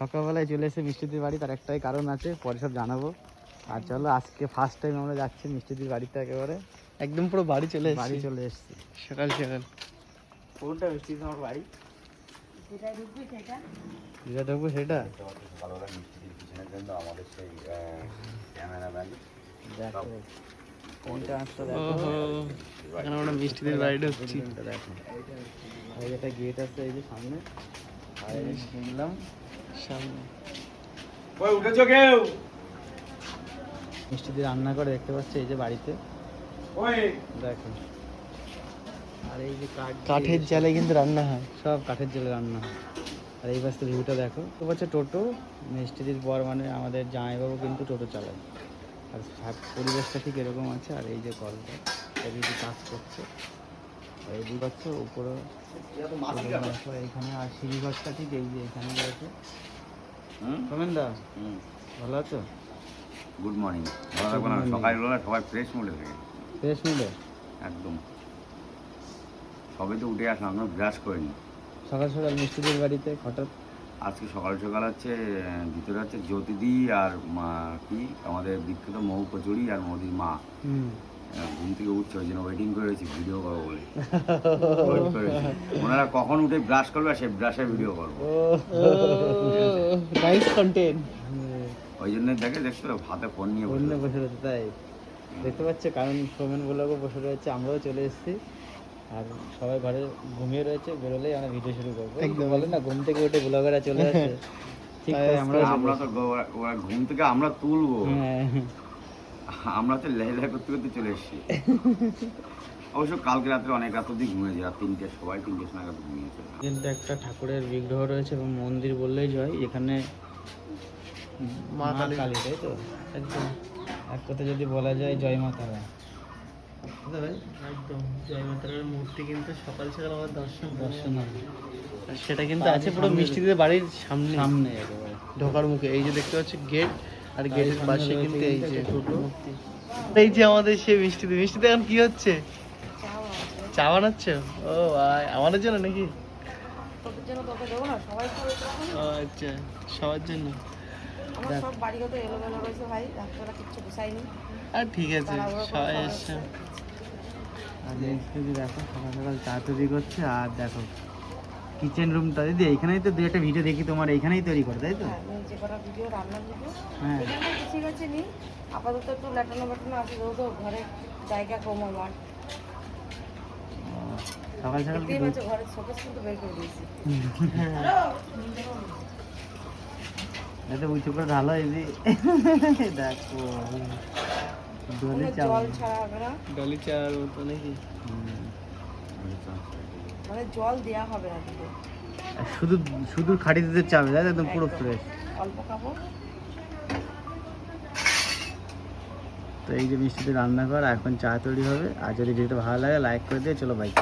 সকালবেলায় চলে এসে মিষ্টিদির বাড়ি তার একটাই কারণ আছে পরে সব জানাব। আর চলো আজকে ফার্স্ট টাইম আমরা যাচ্ছি মিষ্টিদির বাড়িতে একেবারে। একদম পুরো বাড়ি চলে বাড়ি চলে এসেছি। সকাল সকাল কোনটা মিষ্টি আমার বাড়ি? যেটা ঢুকবো সেটা। সকালবেলা মিষ্টির পিছনের জন্য আমাদের সেই ক্যামেরাম্যান দেখো। কোনটা আসতে দেখো। আমরা মিষ্টিদের বাড়ি ঢুকছি কোনটা দেখো এটা গেট আছে এই যে সামনে। আর এই যে শুনলাম সামনে। ওই উঠেছো কেউ? মিষ্টিদি রান্না করে দেখতে পাচ্ছি এই যে বাড়িতে। ওই। দেখো। আর এই যে কাঠের জালে কিন্তু রান্না হয় সব কাঠের জলে রান্না হয়। আর এই পাশে ভিউটা দেখো। তো হচ্ছে টোটো মিষ্টিদির পর মানে আমাদের জামাইবাবু কিন্তু টোটো চালায়। আর পরিবেশটা ঠিক এরকম আছে আর এই যে কলটা কাজ করছে। আর এই উপরে এইখানে আর ঠিক এই যে এখানে রয়েছে। সোমেন দা ভালো আছো? গুড মর্নিং ভালো থাকব না সকালবেলা সবাই ফ্রেশ মুডে থাকে ফ্রেশ একদম। সবে তো উঠে আসলাম আমরা ব্রাশ করিনি। সকাল সকাল মিষ্টিদির বাড়িতে হঠাৎ আজকে সকাল সকাল হচ্ছে ভিতরে হচ্ছে জ্যোতিদি আর মা কি? আমাদের বিখ্যাত মহু কচুরি আর মোদির মা। ঘুম থেকে উঠছে ওই জন্য ওয়েটিং করেছি ভিডিও করব বলে। করেছি। ওনারা কখন উঠে ব্রাশ করবে সেই ব্রাশের ভিডিও করব। নাইস কন্টেন্ট ওই জন্য দেখে দেখছ হাতে ফোন নিয়ে বসে বসে রয়েছে তাই। দেখতে পাচ্ছে কারণ সোমেন ব্লগও বসে রয়েছে আমরাও চলে এসেছি। আর সবাই ঘরে ঘুমিয়ে রয়েছে বেরোলেই আমরা ভিডিও শুরু করব। একদম বলে না ঘুম থেকে উঠে ব্লগাররা চলে আসে। ঠিক আমরা আমরা তো ওরা ঘুম থেকে আমরা তুলবো। হ্যাঁ। আমরা তো লেহেলা করতে করতে চলে এসেছি। অবশ্য কালকে রাত্রে অনেক রাত অব্দি ঘুমিয়েছি রাত তিনটে সবাই তিনটে নাগাদ ঘুমিয়েছে কিন্তু একটা ঠাকুরের বিগ্রহ রয়েছে এবং মন্দির বললেই জয় এখানে মা কালী। তাই তো? একদম। এক কথা যদি বলা যায় জয় মা তারা। একদম জয় মাতার মূর্তি কিন্তু সকাল সকাল আমার দর্শন দর্শন। সেটা কিন্তু আছে পুরো মিষ্টিদের বাড়ির সামনে। সামনে একেবারে। ঢোকার মুখে। এই যে দেখতে পাচ্ছি গেট। আর গেটের পাশে কিন্তু এই যে এই যে আমাদের সেই মিষ্টিতে মিষ্টিতে এখন কি হচ্ছে? চা বানাচ্ছ? ও ভাই আমাদের জন্য নাকি? আচ্ছা সবার জন্য। ঠিক আছে সবাই এসছে। আর মিষ্টি দেখো সকাল সকাল চা তৈরি করছে আর দেখো কিচেন রুমটা দিদি এইখানেই তো দু একটা ভিডিও দেখি তোমার এইখানেই তৈরি করে তাই তো? হ্যাঁ আমি যে কটা ভিডিও ভিডিও হ্যাঁ। এখানে কিছু গেছে নি আপাতত একটু লেটানো বেটানো আছে যেহেতু ঘরে জায়গা কম আমার। সকাল সকাল শোকেস কিন্তু বের করে দিয়েছি। এটা উঁচু করে ঢালো এই যে। দেখো কোনো চাল ডলি মতো নাকি। মানে জল দেয়া হবে না শুধু শুধু খাটি দিতে চাবে তাই? একদম পুরো ফ্রেশ অল্প তো এই যে মিষ্টিতে রান্না কর এখন চা তৈরি হবে। আর যদি ভিডিওটা ভালো লাগে লাইক করে দিয়ে চলো বাইক